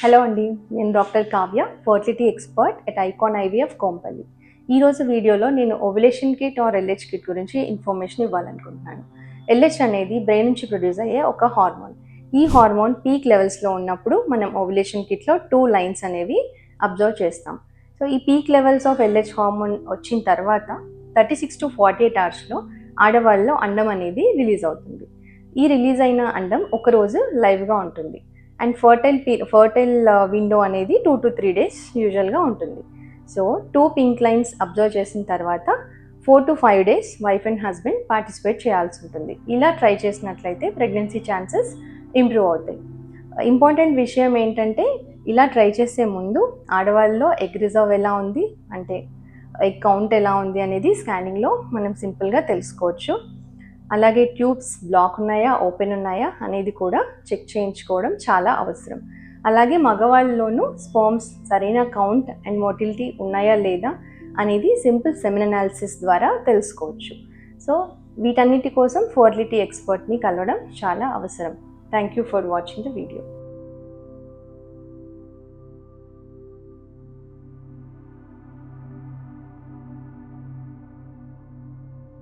Hello అండి నేను doctor Kavya fertility expert at Icon IVF Kompally ఈరోజు వీడియోలో నేను ovulation kit or LH kit గురించి ఇన్ఫర్మేషన్ ఇవ్వాలనుకుంటున్నాను. ఎల్హెచ్ అనేది బ్రెయిన్ నుంచి ప్రొడ్యూస్ అయ్యే ఒక హార్మోన్ ఈ హార్మోన్ పీక్ లెవెల్స్లో ఉన్నప్పుడు మనం ఓవిలేషన్ కిట్లో టూ లైన్స్ అనేవి అబ్జర్వ్ చేస్తాం. సో ఈ peak levels of LH hormone వచ్చిన తర్వాత thirty six to forty eight అవర్స్లో ఆడవాళ్ళలో అండం అనేది రిలీజ్ అవుతుంది. ఈ రిలీజ్ అయిన అండం ఒకరోజు లైవ్గా ఉంటుంది. అండ్ ఫర్టైల్ పీ ఫర్టైల్ విండో అనేది టూ టు త్రీ డేస్ యూజువల్గా ఉంటుంది. So two pink lines observe చేసిన తర్వాత four to five days wife and husband participate చేయాల్సి ఉంటుంది. ఇలా ట్రై చేసినట్లయితే ప్రెగ్నెన్సీ ఛాన్సెస్ ఇంప్రూవ్ అవుతాయి. ఇంపార్టెంట్ విషయం ఏంటంటే ఇలా ట్రై చేసే ముందు ఆడవాళ్ళలో ఎగ్ రిజర్వ్ ఎలా ఉంది అంటే ఎగ్ కౌంట్ ఎలా ఉంది అనేది స్కానింగ్లో మనం సింపుల్గా తెలుసుకోవచ్చు. అలాగే ట్యూబ్స్ బ్లాక్ ఉన్నాయా ఓపెన్ ఉన్నాయా అనేది కూడా చెక్ చేయించుకోవడం చాలా అవసరం. అలాగే మగవాళ్ళలోనూ స్పోమ్స్ సరైన కౌంట్ అండ్ మోటిలిటీ ఉన్నాయా లేదా అనేది సింపుల్ సెమిన్ అనాలిసిస్ ద్వారా తెలుసుకోవచ్చు. సో వీటన్నిటి కోసం ఫోర్లిటీ ఎక్స్పర్ట్ని కలవడం చాలా అవసరం. Thank you for watching the video.